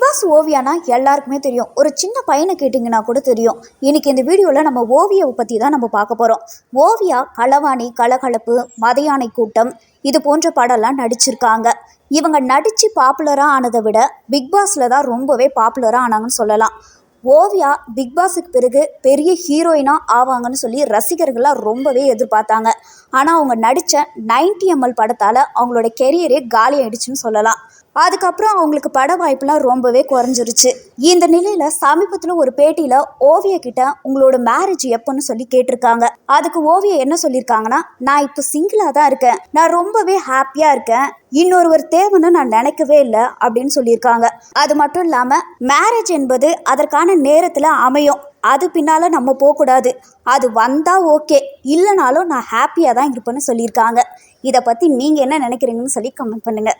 Pass ஓவியானா எல்லாருக்குமே தெரியும். ஒரு சின்ன பையனை கேட்டிங்கன்னா கூட தெரியும். இன்னைக்கு இந்த வீடியோவில் நம்ம ஓவியாவை பற்றி தான் நம்ம பார்க்க போகிறோம் ஓவியா களவாணி கலகலப்பு மதையானை கூட்டம் இது போன்ற படம்லாம் நடிச்சிருக்காங்க. இவங்க நடித்து பாப்புலராக ஆனதை விட பிக் பாஸில் தான் ரொம்பவே பாப்புலராக ஆனாங்கன்னு சொல்லலாம். ஓவியா பிக் பாஸுக்கு பிறகு பெரிய ஹீரோயினாக ஆவாங்கன்னு சொல்லி ரசிகர்கள்லாம் ரொம்பவே எதிர்பார்த்தாங்க. ஆனால் அவங்க நடித்த 90 எம்எல் படத்தால் அவங்களோட கெரியரே காலி ஆயிடுச்சுன்னு சொல்லலாம். அதுக்கப்புறம் அவங்களுக்கு பட வாய்ப்புலாம் ரொம்பவே குறைஞ்சிருச்சு. இந்த நிலையில் சமீபத்தில் ஒரு பேட்டியில் ஓவிய கிட்ட உங்களோட மேரேஜ் எப்போன்னு சொல்லி கேட்டிருக்காங்க. அதுக்கு ஓவியா என்ன சொல்லியிருக்காங்கன்னா நான் இப்போ சிங்கிளாக தான் இருக்கேன். நான் ரொம்பவே ஹாப்பியாக இருக்கேன். இன்னொருவர் தேவைன்னு நான் நினைக்கவே இல்லை அப்படின்னு சொல்லியிருக்காங்க. அது மட்டும் இல்லாமல் மேரேஜ் என்பது அதற்கான நேரத்தில் அமையும். அது பின்னால் நம்ம போகக்கூடாது. அது வந்தால் ஓகே. இல்லைனாலும் நான் ஹாப்பியாக தான் இருப்பேன்னு சொல்லியிருக்காங்க. இதை பற்றி நீங்கள் என்ன நினைக்கிறீங்கன்னு சொல்லி கமெண்ட் பண்ணுங்கள்